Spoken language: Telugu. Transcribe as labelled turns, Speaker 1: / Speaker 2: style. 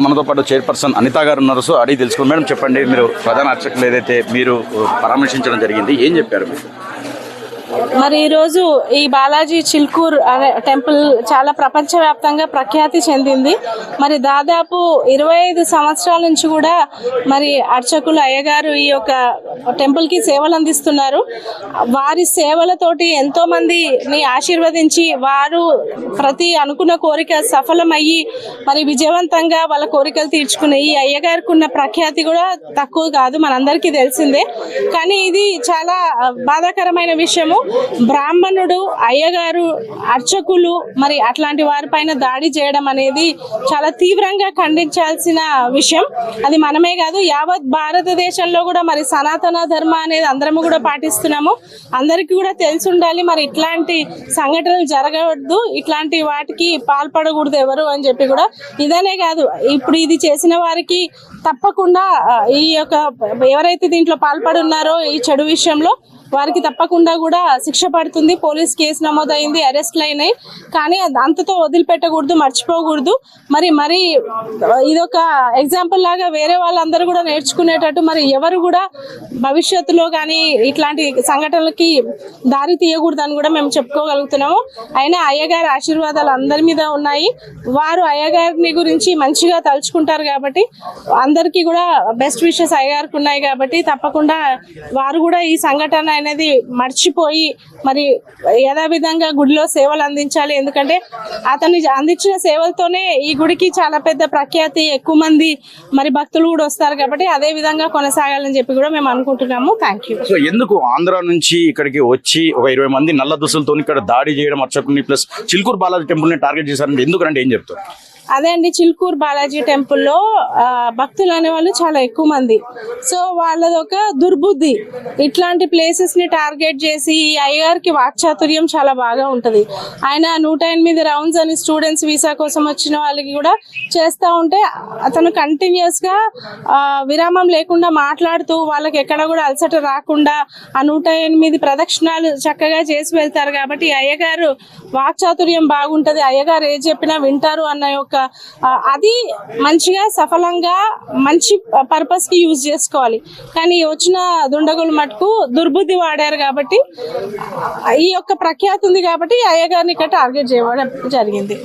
Speaker 1: మనతో పాటు చైర్పర్సన్ అనిత గారు ఉన్నారు. సో అడిగి తెలుసుకోండి మేడం చెప్పండి. మీరు ప్రధాన అర్చకులు ఏదైతే మీరు పరామర్శించడం జరిగింది ఏం చెప్పారు మీరు
Speaker 2: మరి ఈరోజు ఈ బాలాజీ చిల్కూర్ అనే టెంపుల్ చాలా ప్రపంచవ్యాప్తంగా ప్రఖ్యాతి చెందింది. మరి దాదాపు ఇరవై ఐదు సంవత్సరాల నుంచి కూడా మరి అర్చకులు అయ్యగారు ఈ యొక్క టెంపుల్కి సేవలు అందిస్తున్నారు. వారి సేవలతోటి ఎంతో మందిని ఆశీర్వదించి వారు ప్రతి అనుకున్న కోరిక సఫలమయ్యి మరి విజయవంతంగా వాళ్ళ కోరికలు తీర్చుకునే ఈ అయ్యగారికి ఉన్న ప్రఖ్యాతి కూడా తక్కువ కాదు మనందరికీ తెలిసిందే. కానీ ఇది చాలా బాధాకరమైన విషయము. బ్రాహ్మణుడు అయ్యగారు అర్చకులు మరి అట్లాంటి వారిపైన దాడి చేయడం అనేది చాలా తీవ్రంగా ఖండించాల్సిన విషయం. అది మనమే కాదు యావత్ భారతదేశంలో కూడా మరి సనాతన ధర్మ అనేది అందరము కూడా పాటిస్తున్నాము. అందరికీ కూడా తెలిసి ఉండాలి మరి ఇట్లాంటి సంఘటనలు జరగవద్దు ఇట్లాంటి వాటికి పాల్పడకూడదు ఎవరు అని చెప్పి కూడా. ఇదనే కాదు ఇప్పుడు ఇది చేసిన వారికి తప్పకుండా ఈ యొక్క ఎవరైతే దీంట్లో పాల్పడున్నారో ఈ చెడు విషయంలో వారికి తప్పకుండా కూడా శిక్ష పడుతుంది. పోలీస్ కేసు నమోదైంది అరెస్ట్లు అయినాయి. కానీ అంతతో వదిలిపెట్టకూడదు మర్చిపోకూడదు. మరి మరి ఇదొక ఎగ్జాంపుల్ లాగా వేరే వాళ్ళందరూ కూడా నేర్చుకునేటట్టు మరి ఎవరు కూడా భవిష్యత్తులో కానీ ఇట్లాంటి సంఘటనలకి దారి తీయకూడదు అని కూడా మేము చెప్పుకోగలుగుతున్నాము. అయినా అయ్యగారి ఆశీర్వాదాలు అందరి మీద ఉన్నాయి. వారు అయ్యగారిని గురించి మంచిగా తలుచుకుంటారు కాబట్టి అందరికీ కూడా బెస్ట్ విషెస్ అయ్యగారికి ఉన్నాయి కాబట్టి తప్పకుండా వారు కూడా ఈ సంఘటన అనేది మర్చిపోయి మరి యథావిధంగా గుడిలో సేవలు అందించాలి. ఎందుకంటే అతను అందించిన సేవలతోనే ఈ గుడికి చాలా పెద్ద ప్రఖ్యాతి ఎక్కువ మంది మరి భక్తులు కూడా వస్తారు కాబట్టి అదే విధంగా కొనసాగాలని చెప్పి కూడా మేము అనుకుంటున్నాము. థ్యాంక్ యూ
Speaker 1: సో ఎందుకు ఆంధ్ర నుంచి ఇక్కడికి వచ్చి ఒక ఇరవై మంది నల్ల దుస్తులతో ఇక్కడ దాడి చేయడం అర్చకుని ప్లస్ చిల్కూరు బాలాజీ టెంపుల్ని టార్గెట్ చేశారంటే ఎందుకంటే ఏం చెప్తారు?
Speaker 2: అదే అండి చిల్కూర్ బాలాజీ టెంపుల్లో భక్తులు అనేవాళ్ళు చాలా ఎక్కువ మంది. సో వాళ్ళది ఒక దుర్బుద్ధి. ఇట్లాంటి ప్లేసెస్ని టార్గెట్ చేసి ఈ అయ్యగారికి వాక్చాతుర్యం చాలా బాగా ఉంటుంది. ఆయన నూట ఎనిమిది రౌండ్స్ అని స్టూడెంట్స్ వీసా కోసం వచ్చిన వాళ్ళకి కూడా చేస్తూ ఉంటే అతను కంటిన్యూస్గా విరామం లేకుండా మాట్లాడుతూ వాళ్ళకి ఎక్కడ కూడా అలసట రాకుండా ఆ నూట ఎనిమిది ప్రదక్షిణాలు చక్కగా చేసి వెళ్తారు కాబట్టి అయ్యగారు వాక్చాతుర్యం బాగుంటుంది. అయ్యగారు ఏ చెప్పినా వింటారు అన్న యొక్క అది మంచిగా సఫలంగా మంచి పర్పస్కి యూజ్ చేసుకోవాలి. కానీ వచ్చిన దుండగులు మటుకు దుర్బుద్ధి వాడారు కాబట్టి ఈ యొక్క ప్రఖ్యాతి ఉంది కాబట్టి ఈ అయ్యగారిని ఇక్కడ టార్గెట్ చేయడం జరిగింది.